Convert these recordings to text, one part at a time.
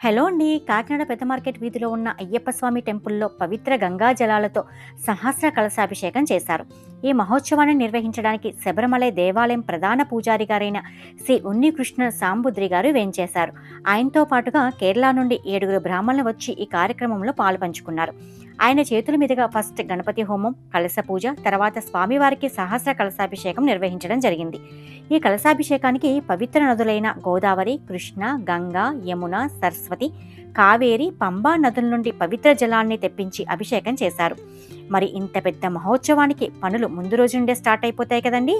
Hello అండి. కాకినాడ పెద్ద market వీధిలో ఉన్న అయ్యప్ప స్వామి టెంపుల్లో పవిత్ర గంగా జలాలతో సహస్ర కలశాభిషేకం చేశారు. ఈ మహోత్సవాన్ని నిర్వహించడానికి శబరిమలై దేవాలయం ప్రధాన పూజారి గారైన శ్రీ ఉన్నికృష్ణ సాంబుద్రి గారు వేంచేశారు. ఆయనతో పాటుగా కేరళ నుండి ఏడుగురు బ్రాహ్మణులు వచ్చి ఈ కార్యక్రమంలో పాల్పంచుకున్నారు. ఆయన చేతుల మీదుగా ఫస్ట్ గణపతి హోమం కలశ పూజ తర్వాత స్వామివారికి సహస్ర కలశాభిషేకం నిర్వహించడం జరిగింది. ఈ కలశాభిషేకానికి పవిత్ర నదులైన గోదావరి కృష్ణ గంగా యమున సరస్వతి కావేరి పంబా నదుల నుండి పవిత్ర జలాన్ని తెప్పించి అభిషేకం చేశారు. మరి ఇంత పెద్ద మహోత్సవానికి పనులు ముందు రోజు నుండే స్టార్ట్ అయిపోతాయి కదండి?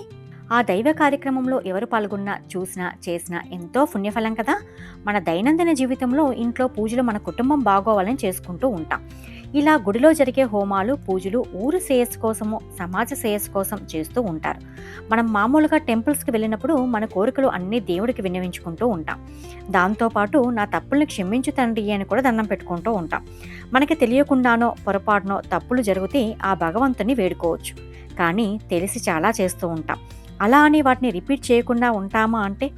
ఆ దైవ కార్యక్రమంలో ఎవరు పాల్గొన్నా చూసినా చేసినా ఎంతో పుణ్యఫలం కదా? మన దైనందిన జీవితంలో ఇంట్లో పూజలు మన కుటుంబం బాగోవాలని చేసుకుంటూ ఉంటాం. ఇలా గుడిలో జరిగే హోమాలు పూజలు ఊరు శ్రేయస్సు కోసము సమాజ శ్రేయస్సు కోసం చేస్తూ ఉంటారు. మనం మామూలుగా టెంపుల్స్కి వెళ్ళినప్పుడు మన కోరికలు అన్ని దేవుడికి వినియోగించుకుంటూ ఉంటాం. దాంతోపాటు నా తప్పుల్ని క్షమించు తండ్రి అని కూడా దండం పెట్టుకుంటూ ఉంటాం. మనకి తెలియకుండానో పొరపాటునో తప్పులు జరిగితే ఆ భగవంతుని వేడుకోవచ్చు. కానీ తెలిసి చాలా చేస్తూ ఉంటాం. అలా అని వాటిని రిపీట్ చేయకుండా ఉంటామా అంటే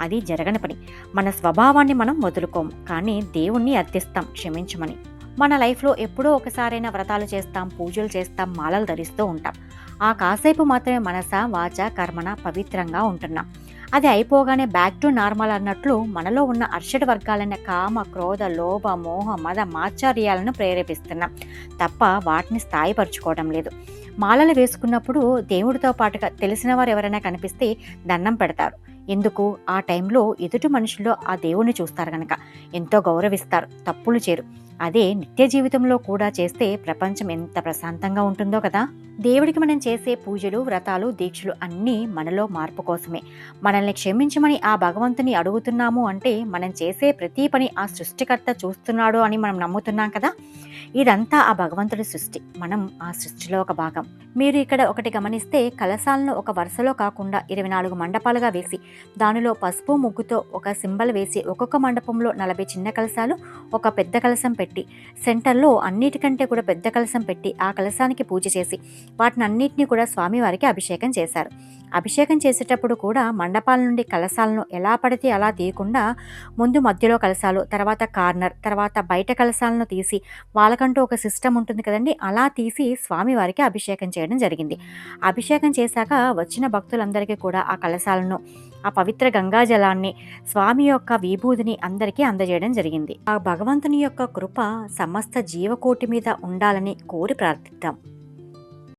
అది జరగని పని. మన స్వభావాన్ని మనం వదులుకోము. కానీ దేవుణ్ణి అర్థిస్తాం క్షమించమని. మన లైఫ్లో ఎప్పుడో ఒకసారైనా వ్రతాలు చేస్తాం పూజలు చేస్తాం మాలలు ధరిస్తూ ఉంటాం. ఆ కాసేపు మాత్రమే మనస వాచ కర్మన పవిత్రంగా ఉంటున్నాం. అది అయిపోగానే బ్యాక్ టు నార్మల్ అన్నట్లు మనలో ఉన్న అర్షడ్ వర్గాలైన కామ క్రోధ లోభ మోహ మద మాచార్యాలను ప్రేరేపిస్తున్నాం. తప్ప వాటిని స్థాయిపరచుకోవడం లేదు. మాలలు వేసుకున్నప్పుడు దేవుడితో పాటుగా తెలిసిన వారు ఎవరైనా కనిపిస్తే దండం పెడతారు. ఎందుకు? ఆ టైంలో ఎదుటి మనుషుల్లో ఆ దేవుణ్ణి చూస్తారు కనుక ఎంతో గౌరవిస్తారు. తప్పులు చేరు అదే నిత్య జీవితంలో కూడా చేస్తే ప్రపంచం ఎంత ప్రశాంతంగా ఉంటుందో కదా. దేవుడికి మనం చేసే పూజలు వ్రతాలు దీక్షలు అన్నీ మనలో మార్పు కోసమే. మనల్ని క్షమించమని ఆ భగవంతుని అడుగుతున్నాము అంటే మనం చేసే ప్రతి పని ఆ సృష్టికర్త చూస్తున్నాడు అని మనం నమ్ముతున్నాం కదా. ఇదంతా ఆ భగవంతుడి సృష్టి. మనం ఆ సృష్టిలో ఒక భాగం. మీరు ఇక్కడ ఒకటి గమనిస్తే కలశాలను ఒక వరుసలో కాకుండా ఇరవై నాలుగు మండపాలుగా వేసి దానిలో పసుపు ముగ్గుతో ఒక సింబల్ వేసి ఒక్కొక్క మండపంలో నలభై చిన్న కలశాలు ఒక పెద్ద కలశం పెట్టి పెట్టి సెంటర్లో అన్నిటికంటే కూడా పెద్ద కలశం పెట్టి ఆ కలశానికి పూజ చేసి వాటిని అన్నిటినీ కూడా స్వామివారికి అభిషేకం చేశారు. అభిషేకం చేసేటప్పుడు కూడా మండపాల నుండి కలశాలను ఎలా పడితే అలా తీయకుండా ముందు మధ్యలో కలశాలు తర్వాత కార్నర్ తర్వాత బయట కలశాలను తీసి వాళ్ళకంటూ ఒక సిస్టమ్ ఉంటుంది కదండి అలా తీసి స్వామివారికి అభిషేకం చేయడం జరిగింది. అభిషేకం చేశాక వచ్చిన భక్తులందరికీ కూడా ఆ కలశాలను ఆ పవిత్ర గంగా జలాన్ని స్వామి యొక్క విభూతిని అందరికీ అందజేయడం జరిగింది. ఆ భగవంతుని యొక్క కృప సమస్త జీవకోటి మీద ఉండాలని కోరి ప్రార్థిద్దాం.